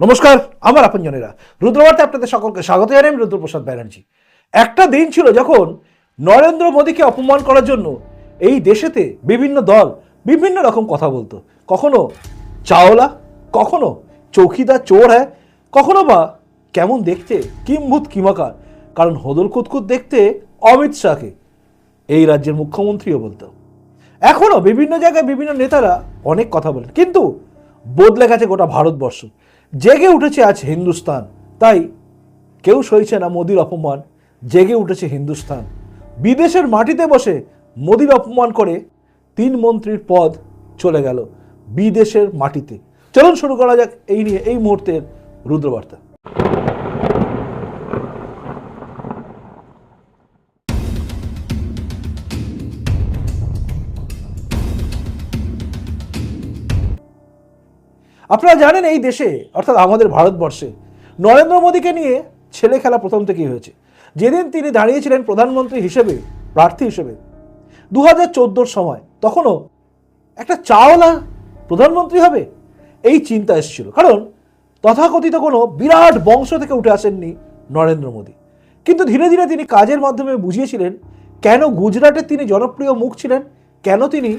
নমস্কার, আমার আপনজনেরা। রুদ্রবার্তে আপনাদের সকলকে স্বাগত জানাই, আমি রুদ্রপ্রসাদ ব্যানার্জি। একটা দিন ছিল যখন নরেন্দ্র মোদীকে অপমান করার জন্য এই দেশেতে বিভিন্ন দল বিভিন্ন রকম কথা বলতো। কখনো চাওলা, কখনো চৌকিদার, চোর হ্যাঁ কখনো বা কেমন দেখতে, কিম্ভূত, কিমাকার। কারণ হদল কুতকুত দেখতে অমিত শাহকে এই রাজ্যের মুখ্যমন্ত্রীও বলতো। এখনও বিভিন্ন জায়গায় বিভিন্ন নেতারা অনেক কথা বলেন। কিন্তু বদলে গেছে গোটা ভারতবর্ষ। জেগে উঠেছে আজ হিন্দুস্তান। তাই কেউ সইছে না মোদির অপমান, জেগে উঠেছে হিন্দুস্তান। বিদেশের মাটিতে বসে মোদির অপমান করে তিন মন্ত্রীর পদ চলে গেল বিদেশের মাটিতে। চলুন শুরু করা যাক এই নিয়ে, এই মুহূর্তের রুদ্রবার্তা। আপনারা জানেন এই দেশে, অর্থাৎ আমাদের ভারতবর্ষে, নরেন্দ্র মোদীকে নিয়ে ছেলে খেলা প্রথম থেকেই হয়েছে। যেদিন তিনি দাঁড়িয়েছিলেন প্রধানমন্ত্রী হিসেবে, প্রার্থী হিসেবে দু হাজার সময়, তখনও একটা চাওলা প্রধানমন্ত্রী হবে, এই চিন্তা এসেছিল। কারণ তথাকথিত কোনো বিরাট বংশ থেকে উঠে আসেননি নরেন্দ্র মোদী। কিন্তু ধীরে ধীরে তিনি কাজের মাধ্যমে বুঝিয়েছিলেন, কেন গুজরাটে তিনি জনপ্রিয় মুখ ছিলেন, কেন তিনি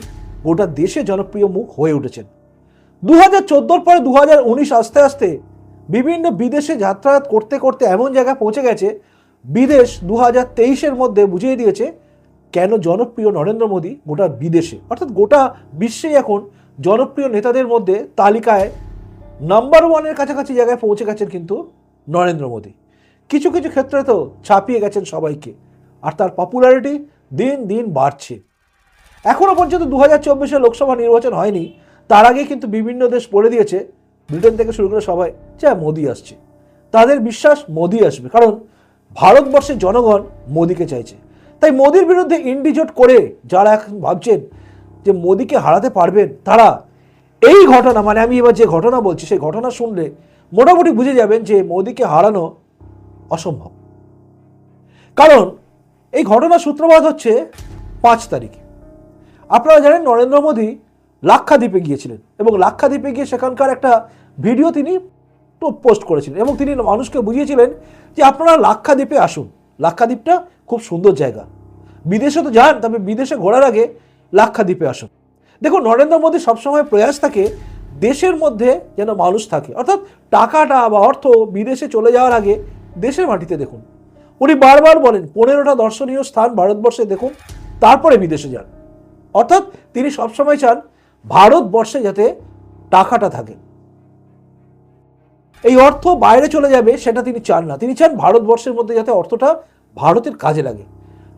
গোটা দেশে জনপ্রিয় মুখ হয়ে উঠেছেন। দু হাজার চোদ্দোর পরে দু হাজার উনিশ আস্তে আস্তে বিভিন্ন বিদেশে যাতায়াত করতে করতে এমন জায়গায় পৌঁছে গেছে, বিদেশ দু হাজার তেইশের মধ্যে বুঝিয়ে দিয়েছে, কেন জনপ্রিয় নরেন্দ্র মোদী গোটা বিদেশে? অর্থাৎ গোটা বিশ্বে এখন জনপ্রিয় নেতাদের মধ্যে তালিকায় নাম্বার ওয়ানের কাছাকাছি জায়গায় পৌঁছে গেছেন কিন্তু নরেন্দ্র মোদী। কিছু কিছু ক্ষেত্রে তো ছাপিয়ে গেছেন সবাইকে, আর তার পপুলারিটি দিন দিন বাড়ছে। এখনও পর্যন্ত দু হাজার লোকসভা নির্বাচন হয়নি তার আগে কিন্তু বিভিন্ন দেশ বলে দিয়েছে ব্রিটেন থেকে শুরু করে সবাই যে হ্যাঁ, মোদি আসছে। তাদের বিশ্বাস মোদি আসবে কারণ ভারতবর্ষের জনগণ মোদিকে চাইছে। তাই মোদির বিরুদ্ধে ইন্ডিজোট করে যারা এখন ভাবছেন যে মোদিকে হারাতে পারবেন তারা এই ঘটনা মানে আমি এবার যে ঘটনা বলছি সেই ঘটনা শুনলে মোটামুটি বুঝে যাবেন যে মোদিকে হারানো অসম্ভব। কারণ এই ঘটনার সূত্রপাত হচ্ছে পাঁচ তারিখে। আপনারা জানেন নরেন্দ্র মোদী লাক্ষাদ্বীপে গিয়েছিলেন এবং লাক্ষাদ্বীপে গিয়ে সেখানকার একটা ভিডিও তিনি পোস্ট করেছিলেন এবং তিনি মানুষকে বুঝিয়েছিলেন যে আপনারা লাক্ষাদ্বীপে আসুন। লাক্ষাদ্বীপটা খুব সুন্দর জায়গা। বিদেশে তো যান, তবে বিদেশে ঘোরার আগে লাক্ষাদ্বীপে আসুন। দেখুন, নরেন্দ্র মোদী সবসময় প্রয়াস থাকে দেশের মধ্যে যেন মানুষ থাকে। অর্থাৎ টাকাটা বা অর্থ বিদেশে চলে যাওয়ার আগে দেশের মাটিতে দেখুন। উনি বারবার বলেন, পনেরোটা দর্শনীয় স্থান ভারতবর্ষে দেখুন, তারপরে বিদেশে যান। অর্থাৎ তিনি সবসময় চান ভারতবর্ষে যাতে টাকাটা থাকে। এই অর্থ বাইরে চলে যাবে সেটা তিনি চান না। তিনি চান ভারতবর্ষের মধ্যে যাতে অর্থটা ভারতের কাজে লাগে।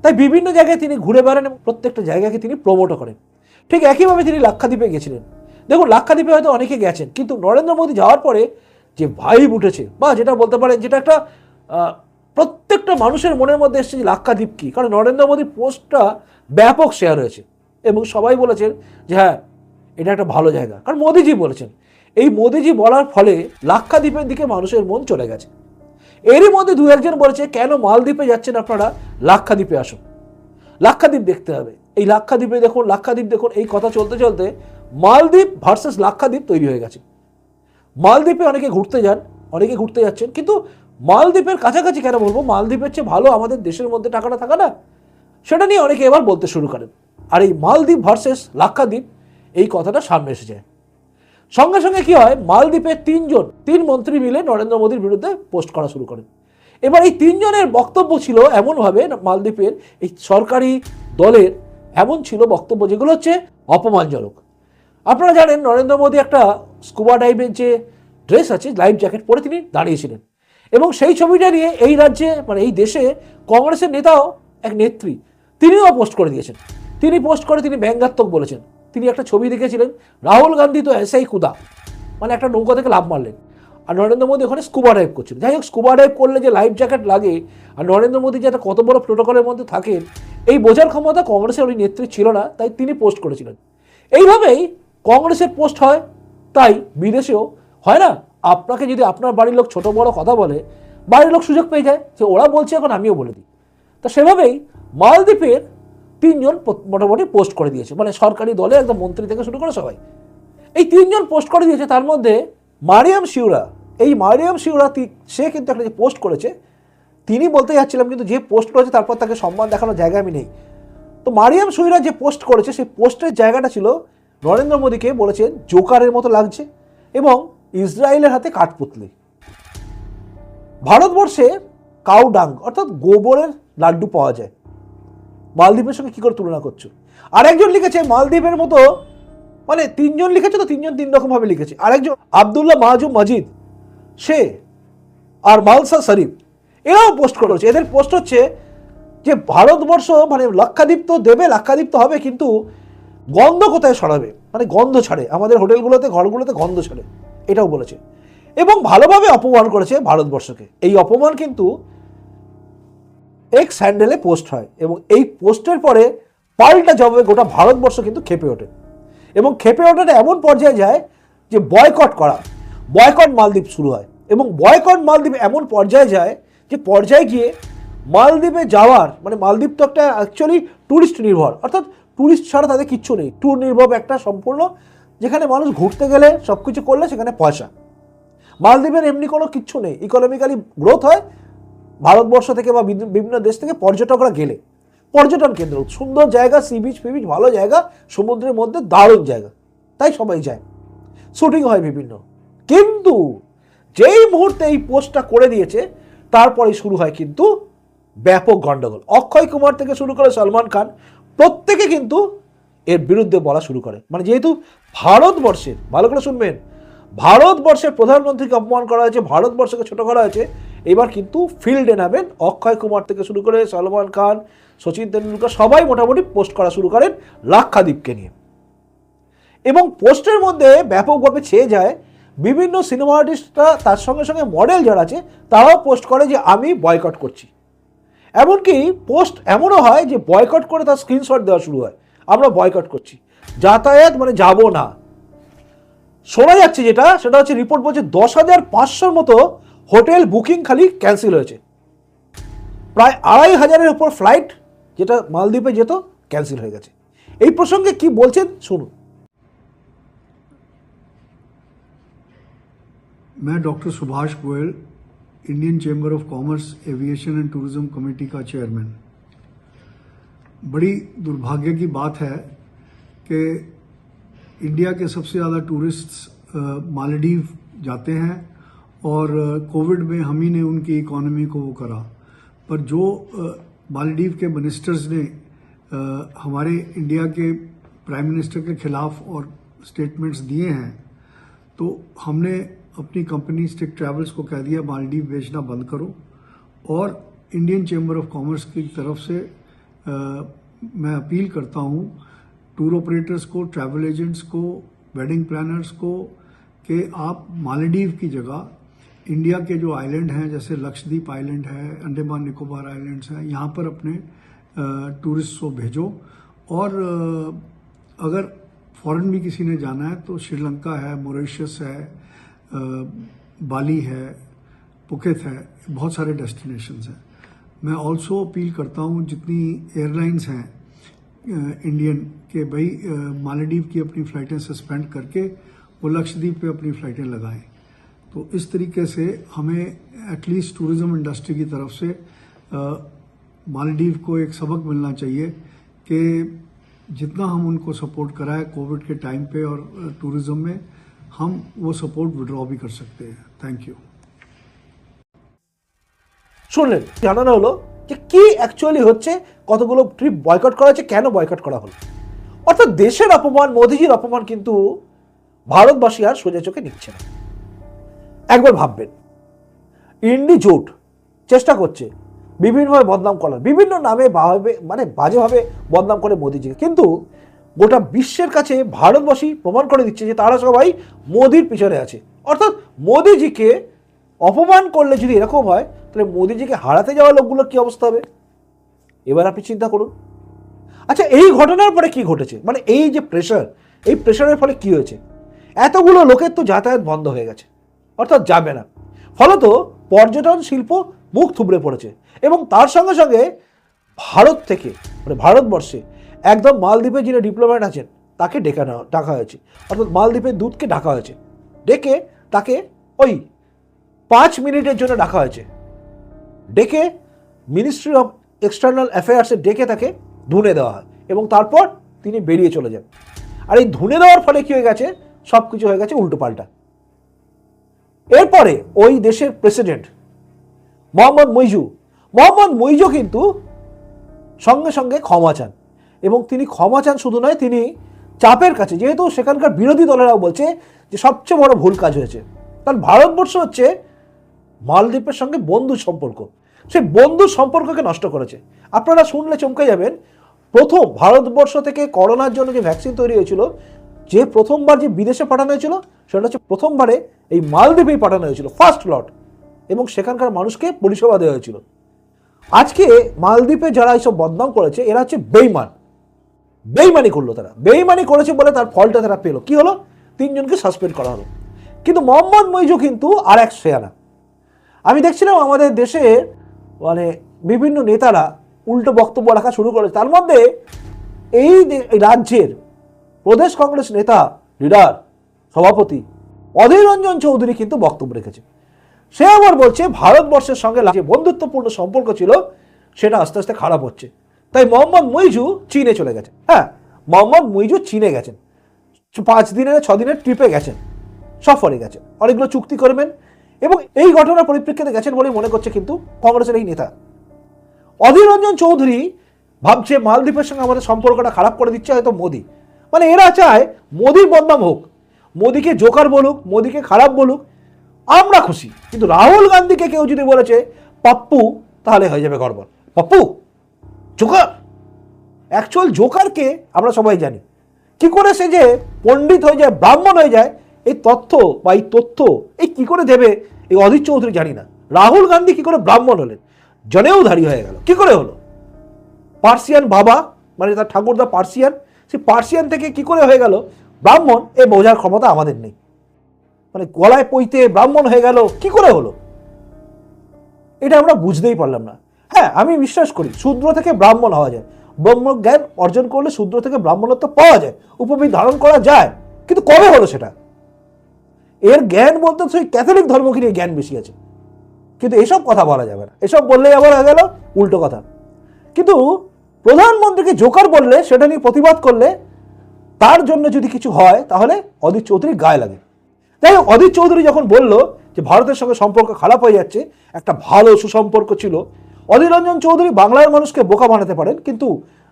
তাই বিভিন্ন জায়গায় তিনি ঘুরে বেড়ান এবং প্রত্যেকটা জায়গাকে তিনি প্রমোটও করেন। ঠিক একইভাবে তিনি লাক্ষাদ্বীপে গেছিলেন। দেখুন, লাক্ষাদ্বীপে হয়তো অনেকে গেছেন, কিন্তু নরেন্দ্র মোদী যাওয়ার পরে যে ভাইব উঠেছে বা যেটা বলতে পারেন যেটা একটা প্রত্যেকটা মানুষের মনের মধ্যে এসেছে যে লাক্ষাদ্বীপ কী? কারণ নরেন্দ্র মোদীর পোস্টটা ব্যাপক শেয়ার হয়েছে এবং সবাই বলেছেন যে হ্যাঁ এটা একটা ভালো জায়গা। কারণ মোদিজি বলেছেন, এই মোদিজি বলার ফলে লাক্ষাদ্বীপের দিকে মানুষের মন চলে গেছে। এরই মধ্যে দু একজন বলেছে, কেন মালদ্বীপে যাচ্ছেন আপনারা? লাক্ষাদ্বীপে আসুন। লাক্ষাদ্বীপ দেখতে হবে। এই লাক্ষাদ্বীপে দেখুন, লাক্ষাদ্বীপ দেখুন, এই কথা চলতে চলতে মালদ্বীপ ভার্সেস লাক্ষাদ্বীপ তৈরি হয়ে গেছে। মালদ্বীপে অনেকে ঘুরতে যান, অনেকে ঘুরতে যাচ্ছেন, কিন্তু মালদ্বীপের কাছাকাছি কেন বলব? মালদ্বীপের চেয়ে ভালো আমাদের দেশের মধ্যে টাকাটা থাকা না? সেটা নিয়ে অনেকে এবার বলতে শুরু করেন। আর এই মালদ্বীপ ভার্সেস লাক্ষাদ্বীপ এই কথাটা সামনে এসে যায় সঙ্গে সঙ্গে কি হয় মালদ্বীপের তিনজন, তিন মন্ত্রী মিলে নরেন্দ্র মোদীর বিরুদ্ধে পোস্ট করা শুরু করেন। এবার এই তিনজনের বক্তব্য ছিল এমনভাবে, মালদ্বীপের এই সরকারি দলের এমন ছিল বক্তব্য যেগুলো হচ্ছে অপমানজনক। আপনারা জানেন, নরেন্দ্র মোদী একটা স্কুবা ডাইভের যে ড্রেস আছে, লাইফ জ্যাকেট পরে তিনি দাঁড়িয়েছিলেন। এবং সেই ছবিটা নিয়ে এই রাজ্যে মানে এই দেশে কংগ্রেসের নেতাও এক নেত্রী, তিনিও পোস্ট করে দিয়েছেন। তিনি পোস্ট করে তিনি ব্যঙ্গাত্মক বলেছেন। তিনি একটা ছবি দেখেছিলেন, রাহুল গান্ধী তো এসেই কুদা মানে একটা নৌকা থেকে লাভ মারলেন। আর নরেন্দ্র মোদী ওখানে স্কুবা ডাইভ করছেন যাই হোক স্কুবা ডাইভ করলে যে লাইফ জ্যাকেট লাগে, আর নরেন্দ্র মোদী যে একটা কত বড় প্রোটোকলের মধ্যে থাকেন, এই বোঝার ক্ষমতা কংগ্রেসের ওই নেত্রী ছিল না, তাই তিনি পোস্ট করেছিলেন। এইভাবেই কংগ্রেসের পোস্ট হয়, তাই বিদেশেও হয় না? আপনাকে যদি আপনার বাড়ির লোক ছোট বড় কথা বলে, বাড়ির লোক সুযোগ পেয়ে যায়, যে ওরা বলছে এখন আমিও বলে দিই। তো সেভাবেই মালদ্বীপের তিনজন মোটামুটি পোস্ট করে দিয়েছে। মানে সরকারি দলে একদম মন্ত্রী থেকে শুরু করে সবাই। এই তিনজন পোস্ট করে দিয়েছে, তার মধ্যে মারিয়াম শিউরা, এই মারিয়াম শিওরাতি সে কিন্তু একটা যে পোস্ট করেছে, তিনি বলতে যাচ্ছিলাম কিন্তু যে পোস্ট করেছে তারপর তাকে সম্মান দেখানোর জায়গা আমি নেই। তো মারিয়াম সুইরা যে পোস্ট করেছে, সেই পোস্টের জায়গাটা ছিল নরেন্দ্র মোদীকে বলেছেন, জোকারের মতো লাগছে এবং ইসরায়েলের হাতে কাঠপুতলি। ভারতবর্ষে কাউ ডাং অর্থাৎ গোবরের লাড্ডু পাওয়া যায়। মালদ্বীপের সঙ্গে কি করে তুলনা করছ? আরেকজন লিখেছে, মালদ্বীপের মতো মানে তিনজন লিখেছে তো, তিনজন তিন রকম ভাবে লিখেছে। আরেকজন, আবদুল্লাহ মাহজুব মজিদ, সে আর মালসা শরীফ, এরাও পোস্ট করেছে এদের পোস্ট হচ্ছে যে ভারতবর্ষ মানে লক্ষাদ্বীপ তো দেবে, লক্ষাদ্বীপ তো হবে, কিন্তু গন্ধ কোথায় সরাবে মানে গন্ধ ছাড়ে। আমাদের হোটেলগুলোতে, ঘরগুলোতে গন্ধ ছাড়ে। এটাও বলেছে। এবং ভালোভাবে অপমান করেছে ভারতবর্ষকে। এই অপমান কিন্তু এক্স হ্যান্ডেলে পোস্ট হয় এবং এই পোস্টের পরে পাল্টা জবাবে গোটা ভারতবর্ষ কিন্তু খেপে ওঠে। এবং খেপে ওঠাটা এমন পর্যায়ে যায় যে বয়কট করা বয়কট মালদ্বীপ শুরু হয় এবং বয়কট মালদ্বীপ এমন পর্যায়ে যায় যে পর্যায়ে গিয়ে মালদ্বীপে যাওয়ার মানে মালদ্বীপ তো একটা অ্যাকচুয়ালি ট্যুরিস্ট নির্ভর, অর্থাৎ ট্যুরিস্ট ছাড়া তাদের কিচ্ছু নেই। ট্যুর নির্ভর একটা সম্পূর্ণ, যেখানে মানুষ ঘুরতে গেলে সব কিছু করলে সেখানে পয়সা। মালদ্বীপের এমনি কোনো কিচ্ছু নেই। ইকোনমিক্যালি গ্রোথ হয় ভারতবর্ষ থেকে বা বিভিন্ন- দেশ থেকে পর্যটকরা গেলে। পর্যটন কেন্দ্র, সুন্দর জায়গা সি বিচ ফি বিচ ভালো জায়গা, সমুদ্রের মধ্যে দারুণ জায়গা। তাই সবাই যায়। শুটিং হয় বিভিন্ন। কিন্তু যেই মুহূর্তে এই পোস্টটা করে দিয়েছে তারপরে শুরু হয় কিন্তু ব্যাপক গণ্ডগোল অক্ষয় কুমার থেকে শুরু করে সলমান খান, প্রত্যেকে কিন্তু এর বিরুদ্ধে বলা শুরু করে। মানে যেহেতু ভারতবর্ষের, ভালো করে শুনবেন, ভারতবর্ষের প্রধানমন্ত্রীকে অপমান করা হয়েছে, ভারতবর্ষকে ছোট করা হয়েছে এবার কিন্তু ফিল্ডে নামেন অক্ষয় কুমার থেকে শুরু করে সলমান খান, সচিন তেন্ডুলকার, সবাই মোটামুটি পোস্ট করা শুরু করেন লাক্ষাদ্বীপকে নিয়ে। এবং পোস্টের মধ্যে ব্যাপকভাবে ছেয়ে যায় বিভিন্ন সিনেমা আর্টিস্টরা, তার সঙ্গে সঙ্গে মডেল যারা আছে, তারাও পোস্ট করে যে আমি বয়কট করছি। এমনকি পোস্ট এমনও হয় যে বয়কট করে তার স্ক্রিনশট দেওয়া শুরু হয়, আমরা বয়কট করছি। যাতায়াত মানে যাব না। শোনা যাচ্ছে যেটা, সেটা হচ্ছে রিপোর্ট বলছে দশ হাজার পাঁচশোর মতো হোটেল বুকিং খালি ক্যান্সেল হয়েছে প্রায় আড়াই হাজারের উপর ফ্লাইট যেটা মালদ্বীপে যেত ক্যান্সেল হয়ে গেছে এই প্রসঙ্গে কি বলছেন শুনুন मैं doctor Subhash Goyal Indian Chamber of Commerce Aviation and Tourism committee का चेयरमैन बड़ी दुर्भाग्य की बात है कि इंडिया के सबसे ज़्यादा टूरिस्ट मालदीव जाते हैं और कोविड में हम ही ने उनकी इकोनॉमी को वो करा। पर जो मालदीव के मिनिस्टर्स ने हमारे इंडिया के प्राइम मिनिस्टर के खिलाफ और स्टेटमेंट्स दिए हैं तो हमने अपनी कंपनी स्टिक ट्रैवल्स को कह दिया मालदीव बेचना बंद करो। और इंडियन चैम्बर ऑफ़ कॉमर्स की तरफ़ से अ, मैं अपील करता हूँ टूर ऑपरेटर्स को ट्रैवल एजेंट्स को वेडिंग प्लानर्स को कि आप मालदीव की जगह इंडिया के जो आइलैंड हैं, जैसे लक्षद्वीप आइलैंड है अंडमान निकोबार आइलैंड्स हैं, यहाँ पर अपने टूरिस्ट को भेजो। और अगर फॉरेन भी किसी ने जाना है तो श्रीलंका है मॉरिशस है बाली है पुकेत है, बहुत सारे डेस्टिनेशंस हैं। मैं ऑल्सो अपील करता हूँ, जितनी एयरलाइंस हैं इंडियन के, भाई मालदीव की अपनी फ़्लाइटें सस्पेंड करके, वो लक्षद्वीप पे अपनी फ़्लाइटें लगाएँ। तो इस तरीके से हमें एटलीस्ट टूरिज्म इंडस्ट्री की तरफ से अ, मालदीव को एक सबक मिलना चाहिए कि जितना हम उनको सपोर्ट कराए कोविड के टाइम पे और अ, टूरिज्म में हम वो सपोर्ट विड्रॉ भी कर सकते हैं थैंक यू শুনলেন জানানো হলো যে কি অ্যাকচুয়ালি হচ্ছে কতগুলো ট্রিপ বয়কট করা হচ্ছে কেন বয়কট করা হলো অর্থাৎ দেশের অপমান মোদিজির অপমান কিন্তু ভারতবাসী আর সোজা চোখে নিচ্ছে না একবার ভাববেন। ইন্ডি জোট চেষ্টা করছে বিভিন্নভাবে বদনাম করার। বিভিন্ন নামে ভাবে মানে বাজেভাবে বদনাম করে মোদিজিকে। কিন্তু গোটা বিশ্বের কাছে ভারতবাসী প্রমাণ করে দিচ্ছে যে তারা সবাই মোদির পিছনে আছে। অর্থাৎ মোদিজিকে অপমান করলে যদি এরকম হয়, তাহলে মোদিজিকে হারাতে যাওয়া লোকগুলোর কি অবস্থা হবে? এবার আপনি চিন্তা করুন। আচ্ছা এই ঘটনার পরে কি ঘটেছে? মানে এই যে প্রেশার এই প্রেশারের ফলে কি হয়েছে? এতগুলো লোকের তো যাতায়াত বন্ধ হয়ে গেছে। অর্থাৎ যাবে না। ফলত পর্যটন শিল্প মুখ থুবড়ে পড়েছে এবং তার সঙ্গে সঙ্গে ভারত থেকে মানে ভারতবর্ষে একদম মালদ্বীপে যিনি ডিপ্লোম্যাট আছেন, তাকে ডেকে নেওয়া, ডাকা হয়েছে। অর্থাৎ মালদ্বীপের দূতকে ডাকা হয়েছে। ডেকে তাকে ওই পাঁচ মিনিটের জন্য ডাকা হয়েছে। ডেকে মিনিস্ট্রি অফ এক্সটার্নাল অ্যাফেয়ার্সে ডেকে তাকে ধুনে দেওয়া হয় এবং তারপর তিনি বেরিয়ে চলে যান। আর এই ধুনে দেওয়ার ফলে কী হয়ে গেছে? সব কিছু হয়ে গেছে উল্টো পাল্টা এরপরে ওই দেশের প্রেসিডেন্ট মোহাম্মদ মইজু। মোহাম্মদ মইজু কিন্তু সঙ্গে সঙ্গে ক্ষমা চান এবং তিনি ক্ষমা চান শুধু নয়, তিনি চাপের কাছে, যেহেতু সেখানকার বিরোধী দলেরাও বলছে যে সবচেয়ে বড় ভুল কাজ হয়েছে। কারণ ভারতবর্ষ হচ্ছে মালদ্বীপের সঙ্গে বন্ধু সম্পর্ক। সেই বন্ধু সম্পর্ককে নষ্ট করেছে। আপনারা শুনলে চমকে যাবেন, প্রথম ভারতবর্ষ থেকে করোনার জন্য যে ভ্যাকসিন তৈরি হয়েছিল, যে প্রথমবার যে বিদেশে পাঠানো হয়েছিল সেটা হচ্ছে প্রথমবারে এই মালদ্বীপেই পাঠানো হয়েছিল ফার্স্ট লট এবং সেখানকার মানুষকে পরিষেবা দেওয়া হয়েছিল। আজকে মালদ্বীপে যারা এইসব বদনাম করেছে, এরা হচ্ছে বেইমান। বেইমানি করল তারা। বেইমানি করেছে বলে তার ফলটা তারা পেল। কি হলো? তিনজনকে সাসপেন্ড করা হলো। কিন্তু মোহাম্মদ মইজু কিন্তু আর এক শেয়ানা আমি দেখছিলাম আমাদের দেশে মানে বিভিন্ন নেতারা উল্টো বক্তব্য রাখা শুরু করেছে। তার মধ্যে এই রাজ্যের প্রদেশ কংগ্রেস নেতা লিডার সভাপতি অধীর রঞ্জন চৌধুরী কিন্তু বক্তব্য রেখেছে সে আবার বলছে, ভারতবর্ষের সঙ্গে যে বন্ধুত্বপূর্ণ সম্পর্ক ছিল, সেটা আস্তে আস্তে খারাপ হচ্ছে। তাই মোহাম্মদ মুইজু চীনে চলে গেছে হ্যাঁ মোহাম্মদ মুইজু চীনে গেছেন। পাঁচ দিনের ছ দিনের ট্রিপে গেছেন। সফরে গেছেন। অনেকগুলো চুক্তি করবেন। এবং এই ঘটনার পরিপ্রেক্ষিতে গেছেন বলে মনে করছে কিন্তু কংগ্রেসের এই নেতা। অধীর রঞ্জন চৌধুরী ভাবছে, মালদ্বীপের সঙ্গে আমাদের সম্পর্কটা খারাপ করে দিচ্ছে হয়তো মোদি। মানে এরা চায়, মোদির বদনাম হোক। মোদিকে জোকার বলুক, মোদিকে খারাপ বলুক, আমরা খুশি। কিন্তু রাহুল গান্ধীকে কেউ যদি বলেছে, পাপ্পু, তাহলে হয়ে যাবে গড়বড়। পাপ্পু, জোকার। অ্যাকচুয়াল জোকারকে আমরা সবাই জানি। কি করে সে যে পণ্ডিত হয়ে যায়, ব্রাহ্মণ হয়ে যায়, এই তথ্য বা এই তথ্য, এই কী করে দেবে, এই অধীর চৌধুরী জানি না। রাহুল গান্ধী কি করে ব্রাহ্মণ হলেন? জনেও ধারী হয়ে গেল। কি করে হলো? পার্সিয়ান বাবা মানে তার ঠাকুরদা পার্সিয়ান, সেই পার্সিয়ান থেকে কি করে হয়ে গেল? ব্রাহ্মণ এ বোঝার ক্ষমতা আমাদের নেই। মানে গলায় পইতে ব্রাহ্মণ হয়ে গেল, কি করে হলো? এটা আমরা বুঝতেই পারলাম না। হ্যাঁ আমি বিশ্বাস করি শূদ্র থেকে ব্রাহ্মণ হওয়া যায়। ব্রহ্ম জ্ঞান অর্জন করলে শূদ্র থেকে ব্রাহ্মণত্ব পাওয়া যায় উপবিদ ধারণ করা যায়। কিন্তু কবে হলো সেটা? এর জ্ঞান বলতে সেই ক্যাথলিক ধর্মকে নিয়ে জ্ঞান বেশি আছে। কিন্তু এসব কথা বলা যাবে না। এসব বললেই আবার হয়ে গেল উল্টো কথা। কিন্তু প্রধানমন্ত্রীকে জোকার বললে, সেটা নিয়ে প্রতিবাদ করলে তার জন্য যদি কিছু হয়, তাহলে অদিত চৌধুরী গায়ে লাগে। হোক, অদিত চৌধুরী যখন বলল যে ভারতের সঙ্গে সম্পর্ক খারাপ হয়ে যাচ্ছে, একটা ভালো সুসম্পর্ক ছিল, অধীর রঞ্জন চৌধুরী বাংলার মানুষকে বোকা বানাতে পারেন, কিন্তু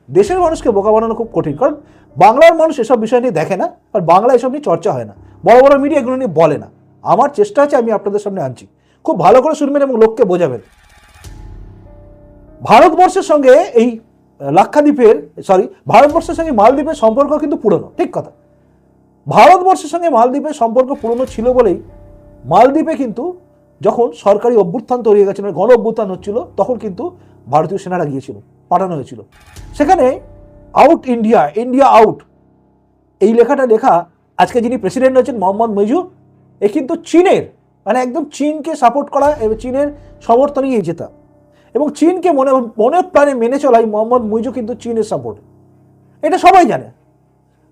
দেশের মানুষকে বোকা বানানো খুব কঠিন, কারণ বাংলার মানুষ এসব বিষয় নিয়ে দেখে না, আর বাংলা এসব নিয়ে চর্চা হয় না, বড় বড় মিডিয়া এগুলো নিয়ে বলে না। আমার চেষ্টা আছে, আমি আপনাদের সামনে আনছি। খুব ভালো করে শুনবেন এবং লোককে বোঝাবেন। ভারতবর্ষের সঙ্গে এই লাক্ষাদ্বীপের সরি ভারতবর্ষের সঙ্গে মালদ্বীপের সম্পর্ক কিন্তু পুরনো, ঠিক কথা। ভারতবর্ষের সঙ্গে মালদ্বীপের সম্পর্ক পুরনো ছিল বলেই মালদ্বীপে কিন্তু যখন সরকারি অভ্যুত্থান তৈরি হয়ে গেছে মানে গণ অভ্যুত্থান হচ্ছিল, তখন কিন্তু ভারতীয় সেনারা গিয়েছিল, পাঠানো হয়েছিল। সেখানে আউট ইন্ডিয়া ইন্ডিয়া আউট এই লেখাটা লেখা আজকে যিনি প্রেসিডেন্ট হয়েছেন মোহাম্মদ মইজু, এ কিন্তু চীনের মানে একদম চীনকে সাপোর্ট করা এবং চীনের সমর্থনেই জেতা। এবং চীনকে মনে মনে প্রাণে মেনে চলাই মোহাম্মদ মুইজু কিন্তু চীনের সাপোর্ট। এটা সবাই জানে।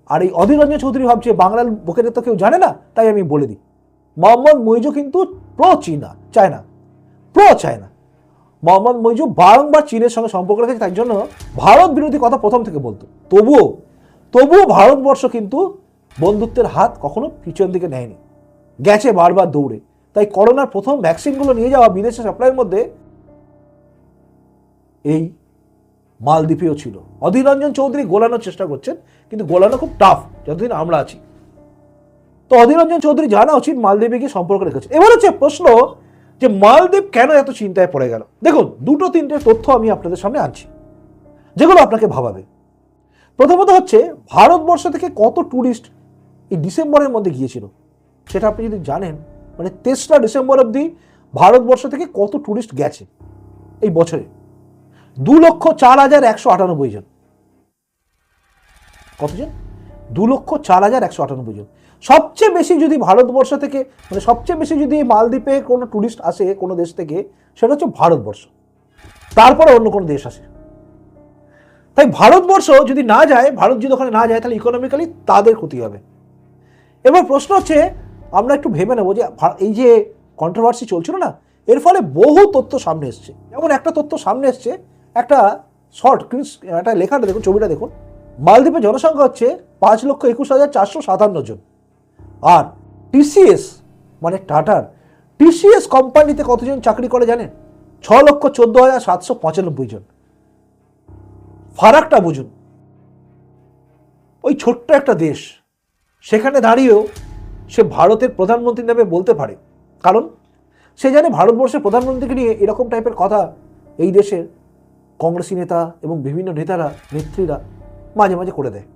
আর এই অধীর রঞ্জন চৌধুরী ভাবছে, বাংলার বুকেতে তো কেউ জানে না, তাই আমি বলে দিই। মোহাম্মদ মুইজু কিন্তু প্রো চীনা China pro China Mohammed Muizzu বারংবার চীনের সঙ্গে সম্পর্ক রেখেছে, তাই জন্য ভারত বিরোধী কথা প্রথম থেকে বলতো। তবুও তবুও ভারতবর্ষ কিন্তু বন্ধুত্বের হাত কখনো পিছন দিকে নেয়নি। গেছে বারবার দৌড়ে। তাই করোনার প্রথম ভ্যাকসিনগুলো নিয়ে যাওয়া বিদেশে সাপ্লাইয়ের মধ্যে এই মালদ্বীপেও ছিল। অধীর রঞ্জন চৌধুরী গোলানোর চেষ্টা করছেন, কিন্তু গোলানো খুব টাফ যতদিন আমরা আছি। তো অধীর রঞ্জন চৌধুরী জানা উচিত মালদ্বীপে গিয়ে সম্পর্ক রেখেছে। এবার হচ্ছে প্রশ্ন যে মালদ্বীপ কেন এত চিন্তায় পড়ে গেল? দেখুন, দুটো তিনটে তথ্য আমি আপনাদের সামনে আনছি, যেগুলো আপনাকে ভাবাবে। প্রথমত হচ্ছে, ভারতবর্ষ থেকে কত ট্যুরিস্ট এই ডিসেম্বরের মধ্যে গিয়েছিল? সেটা আপনি যদি জানেন মানে তেসরা ডিসেম্বর অবধি ভারতবর্ষ থেকে কত ট্যুরিস্ট গেছে এই বছরে? দু লক্ষ চার হাজার একশো আটানব্বই জন। কতজন? দু লক্ষ চার হাজার একশো আটানব্বই জন। সবচেয়ে বেশি যদি ভারতবর্ষ থেকে মানে সবচেয়ে বেশি যদি মালদ্বীপে কোনো ট্যুরিস্ট আসে কোনো দেশ থেকে, সেটা হচ্ছে ভারতবর্ষ। তারপরে অন্য কোনো দেশ আসে। তাই ভারতবর্ষ যদি না যায়, ভারত যদি ওখানে না যায়, তাহলে ইকোনমিক্যালি তাদের ক্ষতি হবে। এবার প্রশ্ন হচ্ছে, আমরা একটু ভেবে নেব যে এই যে কন্ট্রোভার্সি চলছিল না, এর ফলে বহু তথ্য সামনে এসছে। যেমন একটা তথ্য সামনে এসছে একটা শর্ট একটা লেখাটা দেখুন, ছবিটা দেখুন। মালদ্বীপের জনসংখ্যা হচ্ছে পাঁচ লক্ষ একুশ হাজার চারশো সাতান্ন জন। আর টিসিএস মানে টাটার টিসিএস কোম্পানিতে কতজন চাকরি করে জানেন? ছ লক্ষ চোদ্দ হাজার সাতশো পঁচানব্বই জন। ফারাকটা বুঝুন। ওই ছোট্ট একটা দেশ, সেখানে দাঁড়িয়েও সে ভারতের প্রধানমন্ত্রী নামে বলতে পারে। কারণ সে জানে ভারতবর্ষের প্রধানমন্ত্রীকে নিয়ে এরকম টাইপের কথা এই দেশের কংগ্রেসি নেতা এবং বিভিন্ন নেতারা, নেত্রীরা মাঝে মাঝে করে দেয়।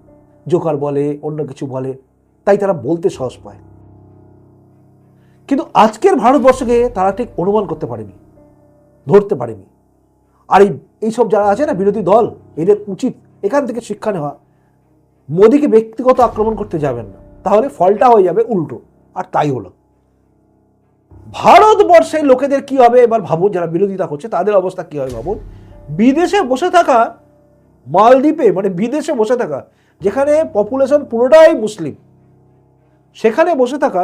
জোকার বলে, অন্য কিছু বলে, তাই তারা বলতে সাহস পায়। কিন্তু আজকের ভারতবর্ষকে তারা ঠিক অনুমান করতে পারেনি, ধরতে পারেনি। আর এই, এইসব যারা আছে না, বিরোধী দল, এদের উচিত এখান থেকে শিক্ষা নেওয়া। মোদীকে ব্যক্তিগত আক্রমণ করতে যাবেন না, তাহলে ফলটা হয়ে যাবে উল্টো, আর তাই হলো। ভারতবর্ষের লোকেদের কি হবে, এবার ভাবুন, যারা বিরোধিতা করছে, তাদের অবস্থা কি হবে ভাবুন? বিদেশে বসে থাকা মালদ্বীপে মানে বিদেশে বসে থাকা, যেখানে পপুলেশন পুরোটাই মুসলিম, সেখানে বসে থাকা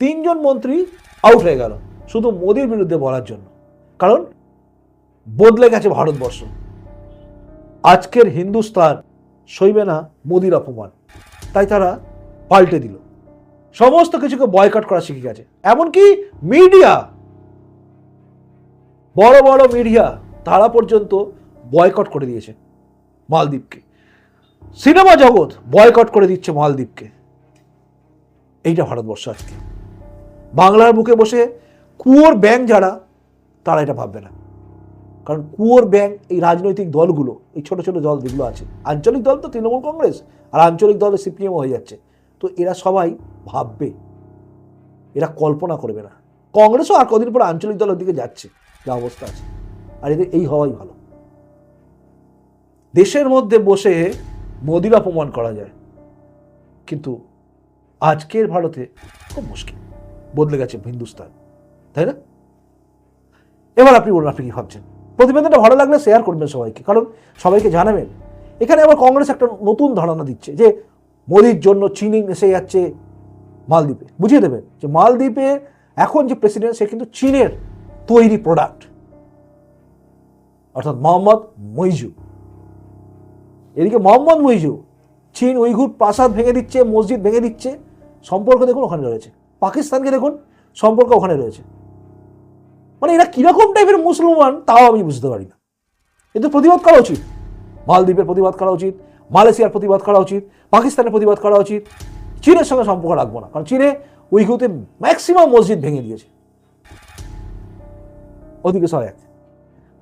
তিনজন মন্ত্রী আউট হয়ে গেল, শুধু মোদির বিরুদ্ধে বলার জন্য। কারণ বদলে গেছে ভারতবর্ষ। আজকের হিন্দুস্তান সইবে না মোদির অপমান। তাই তারা পাল্টে দিল। সমস্ত কিছুকে বয়কট করা শিখে গেছে। এমনকি মিডিয়া বড় বড় মিডিয়া তারা পর্যন্ত বয়কট করে দিয়েছে মালদ্বীপকে। সিনেমা জগৎ বয়কট করে দিচ্ছে মালদ্বীপকে। এইটা ভারতবর্ষ আজকে। বাংলার বুকে বসে কুয়োর ব্যাংক যারা, তারা এটা ভাববে না। কারণ কুয়োর ব্যাংক এই রাজনৈতিক দলগুলো, এই ছোট ছোট দল যেগুলো আছে, আঞ্চলিক দল তো তৃণমূল কংগ্রেস, আর আঞ্চলিক দলে সিপিএম হয়ে যাচ্ছে। তো এরা সবাই ভাববে, এরা কল্পনা করবে না। কংগ্রেসও আর কদিন পর আঞ্চলিক দলের দিকে যাচ্ছে, যা অবস্থা আছে। আর এদের এই হওয়াই ভালো। দেশের মধ্যে বসে মোদির অপমান করা যায়, কিন্তু আজকের ভারতে খুব মুশকিল, বদলে গেছে হিন্দুস্তান, তাই না? এবার আপনি বলুন, আপনি কি ভাবছেন? প্রতিবেদনটা ভালো লাগলে শেয়ার করবেন সবাইকে, কারণ সবাইকে জানাবেন। এখানে আবার কংগ্রেস একটা নতুন ধারণা দিচ্ছে যে মোদির জন্য চীন এসে যাচ্ছে মালদ্বীপে। বুঝিয়ে দেবেন যে মালদ্বীপে এখন যে প্রেসিডেন্ট সে কিন্তু চীনের তৈরি প্রোডাক্ট অর্থাৎ মোহাম্মদ মইজু। এদিকে মোহাম্মদ মইজু, চীন, উইঘুর প্রাসাদ ভেঙে দিচ্ছে, মসজিদ ভেঙে দিচ্ছে, সম্পর্ক দেখুন ওখানে রয়েছে। পাকিস্তানকে দেখুন, সম্পর্ক ওখানে রয়েছে। মানে এরা কীরকম টাইপের মুসলমান তাও আমি বুঝতে পারি না। এদের প্রতিবাদ করা উচিত। মালদ্বীপের প্রতিবাদ করা উচিত, মালয়েশিয়ার প্রতিবাদ করা উচিত, পাকিস্তানের প্রতিবাদ করা উচিত। চীনের সঙ্গে সম্পর্ক রাখব না, কারণ চীনে উইঘুতে ম্যাক্সিমাম মসজিদ ভেঙে দিয়েছে। ওদিকে এক।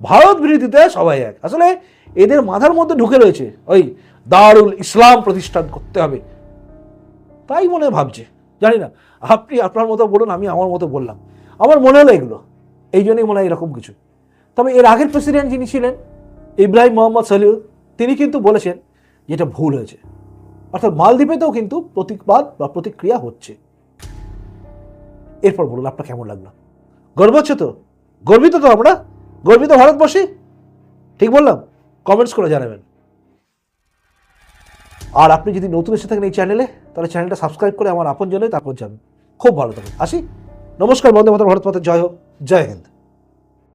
ভারত বিরোধিতা সবাই এক। আসলে এদের মাথার মধ্যে ঢুকে রয়েছে ওই দারুল ইসলাম প্রতিষ্ঠান করতে হবে। তাই মনে ভাবছে। জানি না, আপনি আপনার মতো বলুন, আমি আমার মতো বললাম। আমার মনে হলো এগুলো। এই জন্যই মনে হয় এরকম কিছু। তবে এর আগের প্রেসিডেন্ট যিনি ছিলেন, ইব্রাহিম মোহাম্মদ সলিউ তিনি কিন্তু বলেছেন যেটা ভুল হয়েছে। অর্থাৎ মালদ্বীপেতেও কিন্তু প্রতিবাদ বা প্রতিক্রিয়া হচ্ছে। এরপর বলুন, আপনার কেমন লাগল? গর্ব হচ্ছে তো? গর্বিত তো আমরা? গর্বিত ভারতবর্ষে ঠিক বললাম কমেন্টস করে জানাবেন। আর আপনি যদি নতুন এসে থাকেন এই চ্যানেলে তাহলে চ্যানেলটা সাবস্ক্রাইব করে আমার আপন জন্য তারপর যান খুব ভালো থাকুন। আসি। নমস্কার, বন্দে মাতা ভারত মাতা, জয় হোক। জয় হিন্দ।